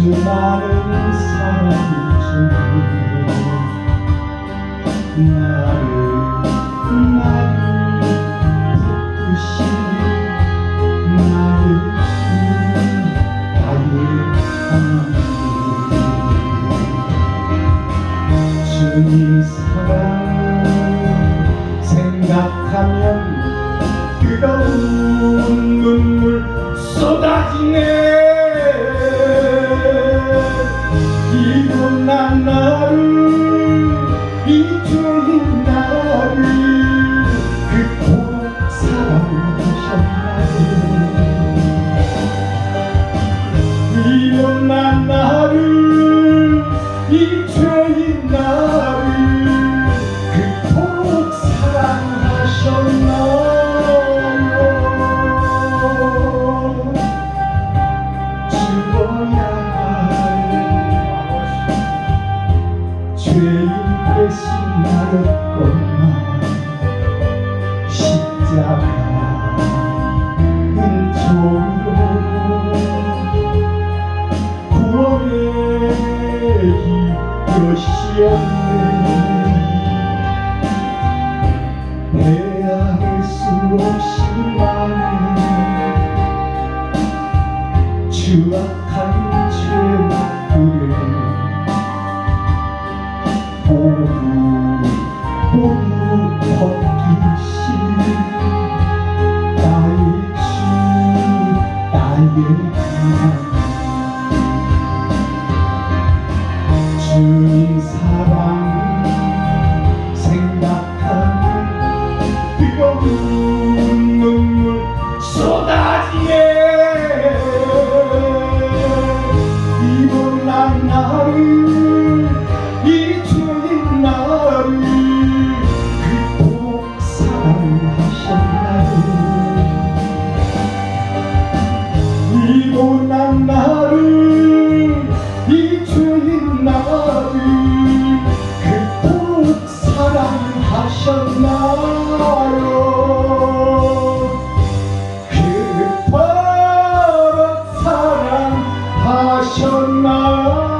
수많은 사람 중에 나를 나를 붙드신 나를 하나님 주님 사랑 생각하면 뜨거운 눈물 쏟아지네 이분난 나를 이 죄인 나를 그토록 사랑하셨나요? 죽어야 할 죄인 대신하였건만 십자가 이것이었네 헤아릴 수 없이 많은 추악한 죄악들을 모두 모두 벗기신 나의 주 나의 그 tomorrow